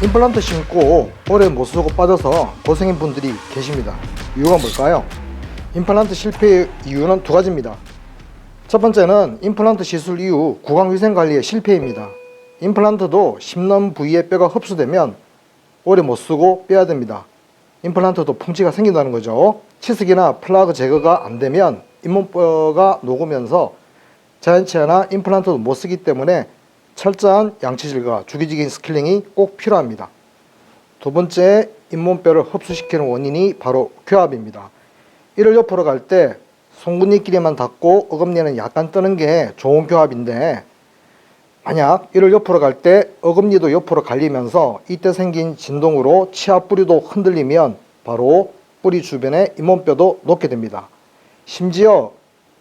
임플란트 심고 오래 못 쓰고 빠져서 고생인 분들이 계십니다. 이유가 뭘까요? 임플란트 실패의 이유는 두 가지입니다. 첫 번째는 임플란트 시술 이후 구강 위생 관리의 실패입니다. 임플란트도 심는 부위의 뼈가 흡수되면 오래 못 쓰고 빼야 됩니다. 임플란트도 풍치가 생긴다는 거죠. 치석이나 플라그 제거가 안 되면 잇몸뼈가 녹으면서 자연치아나 임플란트도 못 쓰기 때문에 철저한 양치질과 주기적인 스킬링이 꼭 필요합니다. 두 번째 잇몸뼈를 흡수시키는 원인이 바로 교합입니다. 이를 옆으로 갈 때 송곳니끼리만 닿고 어금니는 약간 뜨는 게 좋은 교합인데 만약 이를 옆으로 갈 때 어금니도 옆으로 갈리면서 이때 생긴 진동으로 치아 뿌리도 흔들리면 바로 뿌리 주변의 잇몸뼈도 녹게 됩니다. 심지어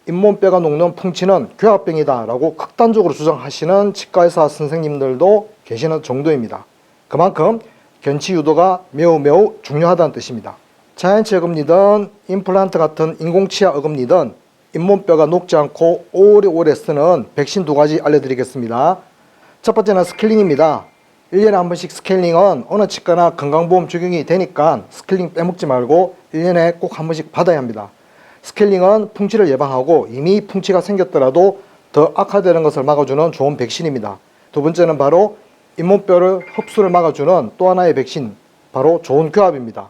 잇몸뼈가 녹는 풍치는 교합병이다라고 극단적으로 주장하시는 치과의사 선생님들도 계시는 정도입니다. 그만큼 견치 유도가 매우 매우 중요하다는 뜻입니다. 자연치 어금니든 임플란트 같은 인공치아 어금니든 잇몸뼈가 녹지 않고 오래오래 쓰는 백신 두 가지 알려드리겠습니다. 첫 번째는 스케일링입니다. 1년에 한 번씩 스케일링은 어느 치과나 건강보험 적용이 되니까 스케일링 빼먹지 말고 1년에 꼭 한 번씩 받아야 합니다. 스케일링은 풍치를 예방하고 이미 풍치가 생겼더라도 더 악화되는 것을 막아주는 좋은 백신입니다. 두 번째는 바로 잇몸뼈를 흡수를 막아주는 또 하나의 백신, 바로 좋은 교합입니다.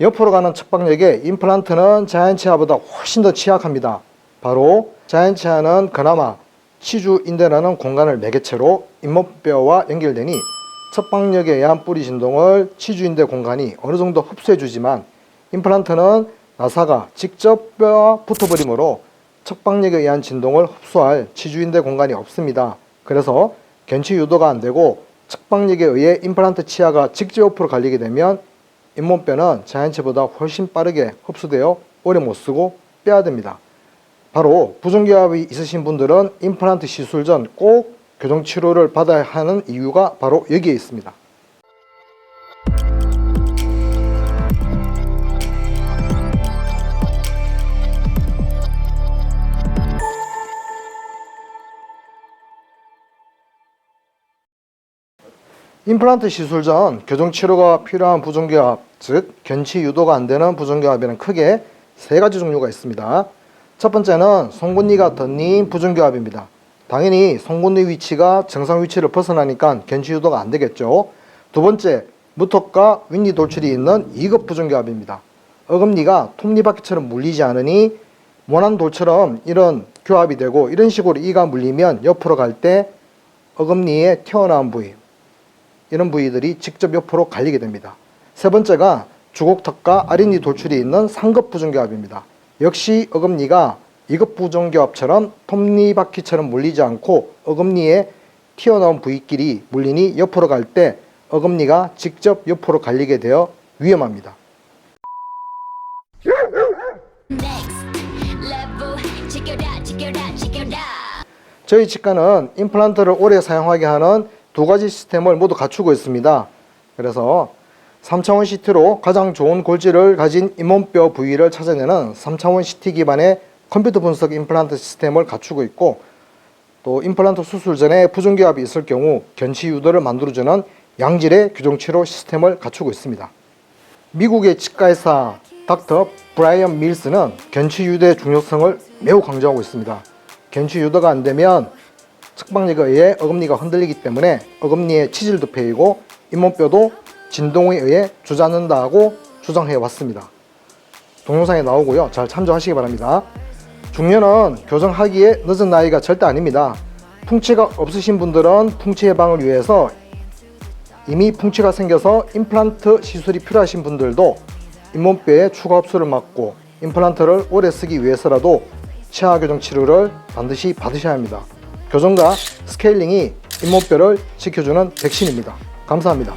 옆으로 가는 척박력의 임플란트는 자연치아보다 훨씬 더 취약합니다. 바로 자연치아는 그나마 치주인대라는 공간을 매개체로 잇몸뼈와 연결되니 척박력에 의한 뿌리 진동을 치주인대 공간이 어느 정도 흡수해주지만 임플란트는 나사가 직접 뼈와 붙어버리므로 척박력에 의한 진동을 흡수할 치주인대 공간이 없습니다. 그래서 견치 유도가 안 되고 척박력에 의해 임플란트 치아가 직접 옆으로 갈리게 되면 잇몸뼈는 자연치보다 훨씬 빠르게 흡수되어 오래 못 쓰고 빼야 됩니다. 바로 부정교합이 있으신 분들은 임플란트 시술 전 꼭 교정 치료를 받아야 하는 이유가 바로 여기에 있습니다. 임플란트 시술 전 교정 치료가 필요한 부정교합, 즉 견치 유도가 안 되는 부정교합에는 크게 세 가지 종류가 있습니다. 첫 번째는 송곳니가 덧닌 부정교합입니다. 당연히 송곳니 위치가 정상 위치를 벗어나니까 견치 유도가 안 되겠죠. 두 번째, 무턱과 윗니 돌출이 있는 2급 부정교합입니다. 어금니가 톱니바퀴처럼 물리지 않으니 원한 돌처럼 이런 교합이 되고 이런 식으로 이가 물리면 옆으로 갈 때 어금니에 튀어나온 부위, 이런 부위들이 직접 옆으로 갈리게 됩니다. 세 번째가 주걱턱과 아랫니 돌출이 있는 상급 부정교합입니다. 역시 어금니가 2급 부정교합처럼 톱니바퀴처럼 물리지 않고 어금니에 튀어나온 부위끼리 물리니 옆으로 갈 때 어금니가 직접 옆으로 갈리게 되어 위험합니다. 저희 치과는 임플란트를 오래 사용하게 하는 두 가지 시스템을 모두 갖추고 있습니다. 그래서 3차원 CT로 가장 좋은 골질을 가진 잇몸뼈 부위를 찾아내는 3차원 CT 기반의 컴퓨터 분석 임플란트 시스템을 갖추고 있고 또 임플란트 수술 전에 부정교합이 있을 경우 견치 유도를 만들어주는 양질의 교정 치료 시스템을 갖추고 있습니다. 미국의 치과의사 닥터 브라이언 밀스는 견치 유도의 중요성을 매우 강조하고 있습니다. 견치 유도가 안 되면 측방력에 의해 어금니가 흔들리기 때문에 어금니의 치질도 패이고 잇몸뼈도 진동에 의해 주저앉는다고 주장해 왔습니다. 동영상에 나오고요. 잘 참조하시기 바랍니다. 중년은 교정하기에 늦은 나이가 절대 아닙니다. 풍치가 없으신 분들은 풍치 예방을 위해서 이미 풍치가 생겨서 임플란트 시술이 필요하신 분들도 잇몸뼈의 추가 흡수를 막고 임플란트를 오래 쓰기 위해서라도 치아 교정 치료를 반드시 받으셔야 합니다. 교정과 스케일링이 잇몸뼈를 지켜주는 백신입니다. 감사합니다.